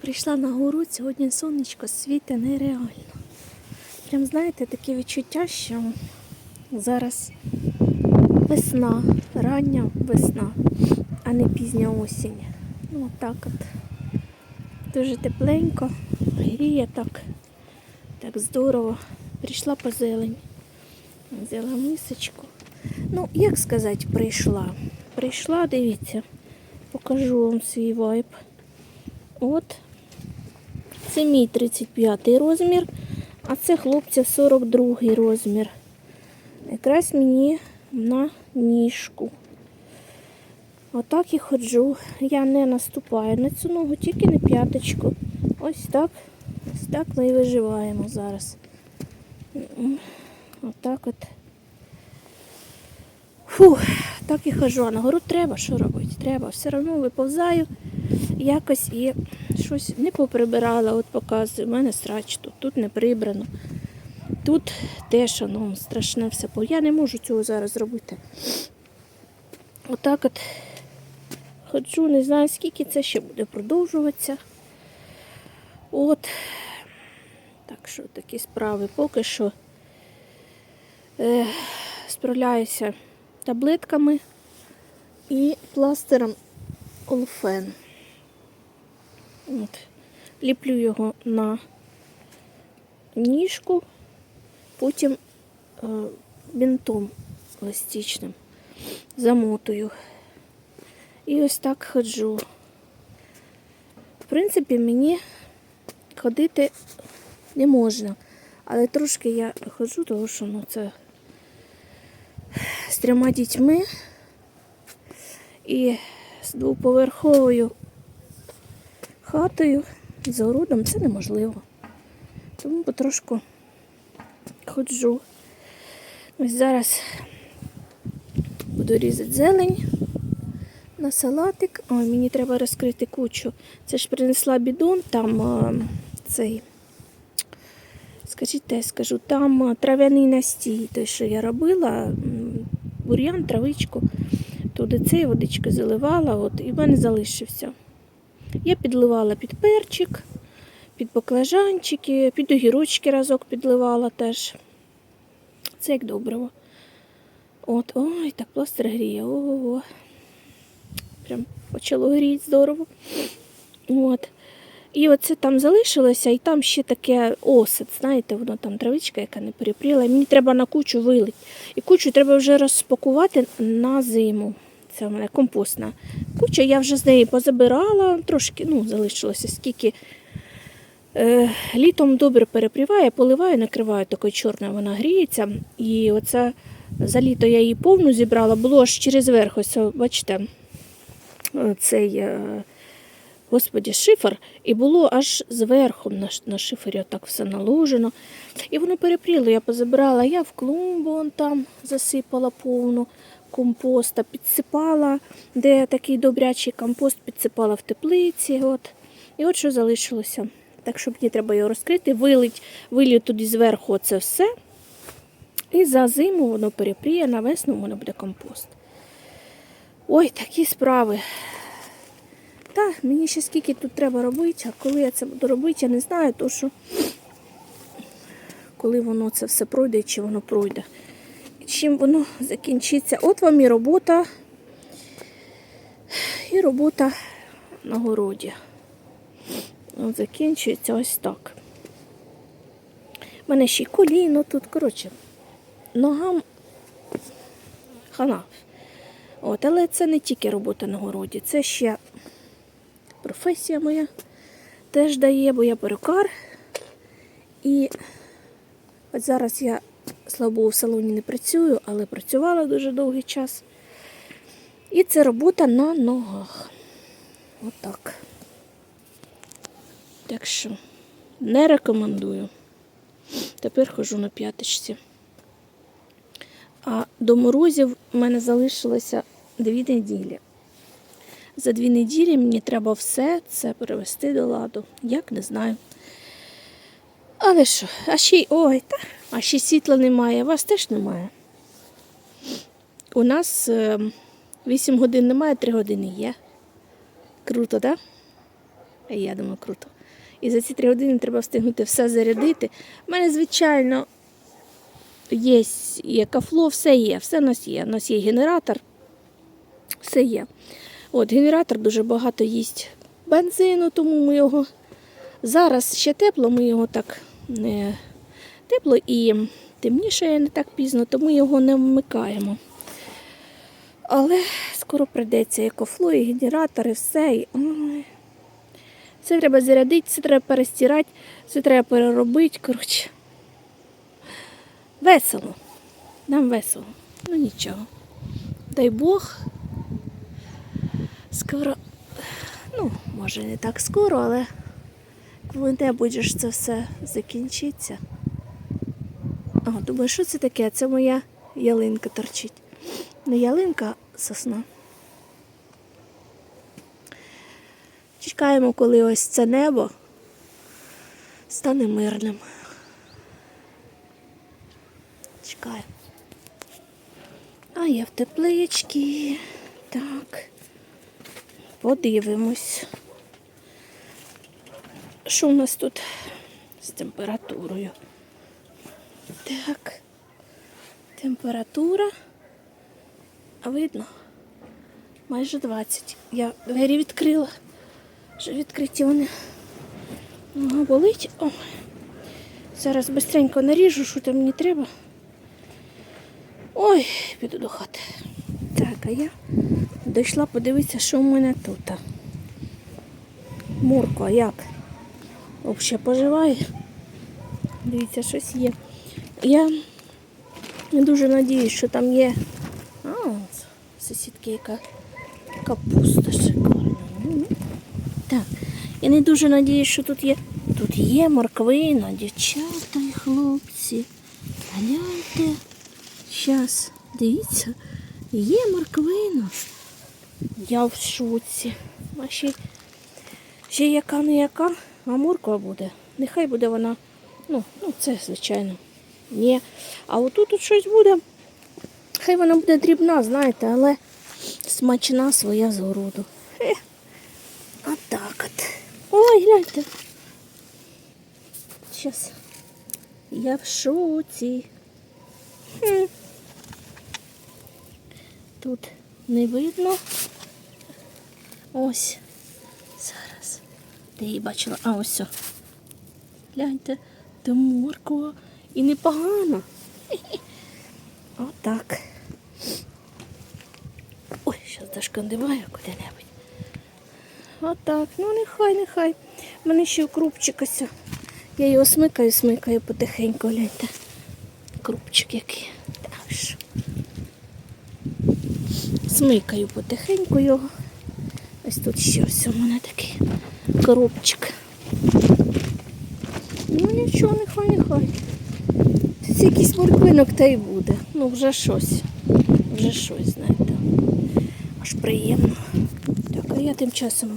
Прийшла на гору, сьогодні сонечко світе нереально. Прям знаєте, таке відчуття, що зараз весна, рання весна, а не пізня осінь. Ну отак от. Дуже тепленько, гріє так, так здорово. Прийшла по зелень. Взяла мисочку. Ну, як сказати, прийшла. Прийшла, дивіться, покажу вам свій вайб. От. Це мій 35 розмір, а це хлопця 42 розмір. Якраз мені на ніжку. Отак і ходжу. Я не наступаю на цю ногу, тільки на п'яточку. Ось так. Ось так ми і виживаємо зараз. Отак от. Фух, так і хожу. А на гору треба, що робити? Треба. Все одно виповзаю якось і щось не поприбирала, от показую. У мене срач тут, тут не прибрано. Тут теж ну, страшне все. Я не можу цього зараз зробити. Отак от ходжу, не знаю, скільки це ще буде продовжуватися. От. Так що такі справи поки що е, справляюся таблетками і пластером Олфен. От. Ліплю його на ніжку, потім е, бінтом еластичним замотую. І ось так ходжу. В принципі, мені ходити не можна. Але трошки я ходжу, тому що ну, це з трьома дітьми і з двоповерховою хатою, з городом це неможливо. Тому потрошку ходжу. Ось зараз буду різати зелень на салатик. Ой, мені треба розкрити кучу. Це ж принесла бідон, там а, цей. Скажіть, те скажу, там трав'яний настій, той, що я робила, бур'ян, травичку, туди цей водички заливала, от, і в мене залишився. Я підливала під перчик, під баклажанчики, під огірочки разок підливала теж. Це як добриво. От, ой, так пластир гріє. Ого. Прям почало гріти здорово. От. І оце там залишилося, і там ще таке осад, знаєте, воно там травичка, яка не перепріла. Мені треба на кучу вилити. І кучу треба вже розпакувати на зиму. Це в мене компостна куча. Я вже з неї позабирала, трошки ну, залишилося скільки. Е, літом добре перепріває, поливаю, накриваю такою чорною, вона гріється. І оце за літо я її повну зібрала, було аж через верх, ось, бачите, цей, е, господі, шифер, і було аж зверху на, на шифері отак все наложено. І воно перепріло, я позабирала, я в клумбу вон там засипала повну компоста, підсипала, де такий добрячий компост, підсипала в теплиці. От. І от що залишилося. Так що мені треба його розкрити, вилить, вилью туди зверху це все. І за зиму воно перепріє, на весну воно буде компост. Ой, такі справи. Та, мені ще скільки тут треба робити, а коли я це буду робити, я не знаю, то що коли воно це все пройде чи воно пройде. Чим воно закінчиться. От вам і робота. І робота на городі. Закінчується ось так. У мене ще й коліно тут, коротше, ногам хана. От, але це не тільки робота на городі, це ще професія моя теж дає, бо я перукар. І от зараз я, слава Богу, в салоні не працюю, але працювала дуже довгий час. І це робота на ногах. Отак. Так що не рекомендую. Тепер хожу на п'яточці. А до морозів в мене залишилося дві неділі. За дві неділі мені треба все це привести до ладу. Як не знаю. Але що, а ще й ой, та, а ще світла немає, вас теж немає. У нас е, 8 годин немає, 3 години є. Круто, так? Да? Я думаю, круто. І за ці три години треба встигнути все зарядити. У мене, звичайно, є і екафло, все є, все у нас є. У нас є генератор, все є. От, генератор дуже багато їсть бензину, тому ми його зараз ще тепло, ми його так тепло і темніше не так пізно, тому його не вмикаємо. Але скоро прийдеться екофло, і генератор, і все. І... Це треба зарядити, це треба перестирати, це треба переробити. Коротше. Весело. Нам весело. Ну нічого. Дай Бог. Скоро, ну, може не так скоро, але коли-небудь ж це все закінчиться. А, думаю, що це таке? Це моя ялинка торчить. Не ялинка, а сосна. Чекаємо, коли ось це небо стане мирним. Чекаємо. А я в тепличці. Так. Подивимось. Що у нас тут з температурою? Так. Температура. А видно? Майже 20. Я двері відкрила. Вже відкриті вони. Нога болить. О. Зараз швидко наріжу, що там мені треба. Ой, піду до хати. Так, а я дійшла подивитися, що в мене тут. Мурква як? Взагалі поживає. Дивіться, щось є. Я не дуже надіюсь, що там є. А, сусідки, яка капуста шикарна. Так, я не дуже надіюсь, що тут є. Тут є морквина, дівчата і хлопці. Гляньте. Щас, дивіться, є морквина. Я в шоці. А ще, ще яка не яка, а морква буде. Нехай буде вона. Ну, ну це звичайно. Ні. А отут тут щось буде. Хай вона буде дрібна, знаєте, але смачна своя з городу. Хе. Отак от. Ой, гляньте. Щас. Я в шоці. Тут не видно. Ось. Де її бачила? А, ось. Гляньте, де морква. І непогано. Отак. Ой, зараз зашкандиваю куди-небудь. Отак. Ну нехай, нехай. У мене ще крупчик ось. Я його смикаю, смикаю потихеньку, гляньте. Крупчик який. Так. Смикаю потихеньку його. Ось тут ще ось у мене такий коробчик. Ну нічого, нехай, нехай. Це якийсь морквинок та й буде. Ну вже щось. Вже щось, знаєте. Аж приємно. Так, а я тим часом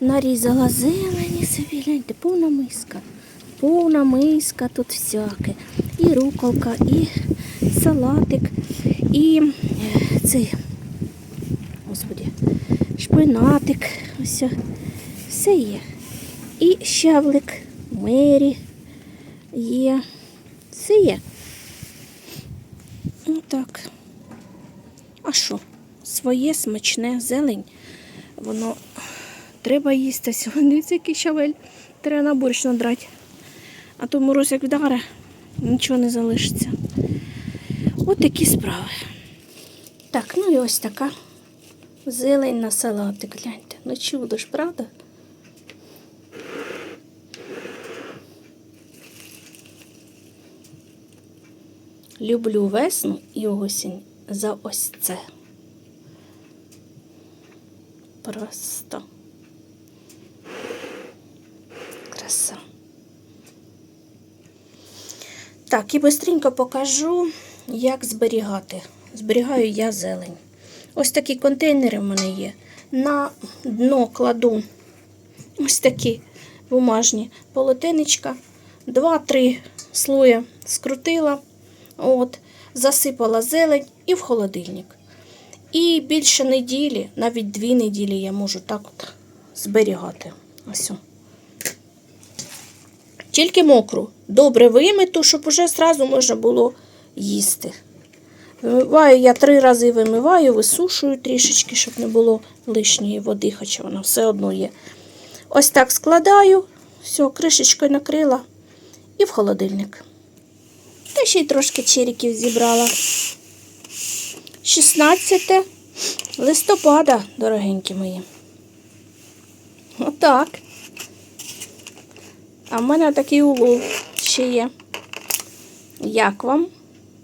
нарізала зелені собі, гляньте, повна миска. Повна миска тут всяке. І руколка, і салатик, і е, цей, шпинатик. Ось все є. І щавлик, мері є. Все є. Ну так. А що? Своє смачне зелень. Воно треба їсти сьогодні. Дивіться, який щавель. Треба на борщ надрати. А то мороз як вдаре, нічого не залишиться. От такі справи. Так, ну і ось така зелень на салатик. Гляньте. Ну чудо ж, правда? Люблю весну і осінь за ось це. Просто краса. Так, і бистренько покажу, як зберігати. Зберігаю я зелень. Ось такі контейнери в мене є. На дно кладу ось такі бумажні полотенечка. Два-три слоя скрутила, от, засипала зелень і в холодильник. І більше неділі, навіть дві неділі я можу так от зберігати. Ось. Тільки мокру. Добре вимиту, щоб уже зразу можна було їсти. Вимиваю я три рази вимиваю, висушую трішечки, щоб не було лишньої води, хоча вона все одно є. Ось так складаю, все, кришечкою накрила і в холодильник. Та ще й трошки черіків зібрала. 16 листопада, дорогенькі мої. Отак. А в мене такий улов ще є. Як вам?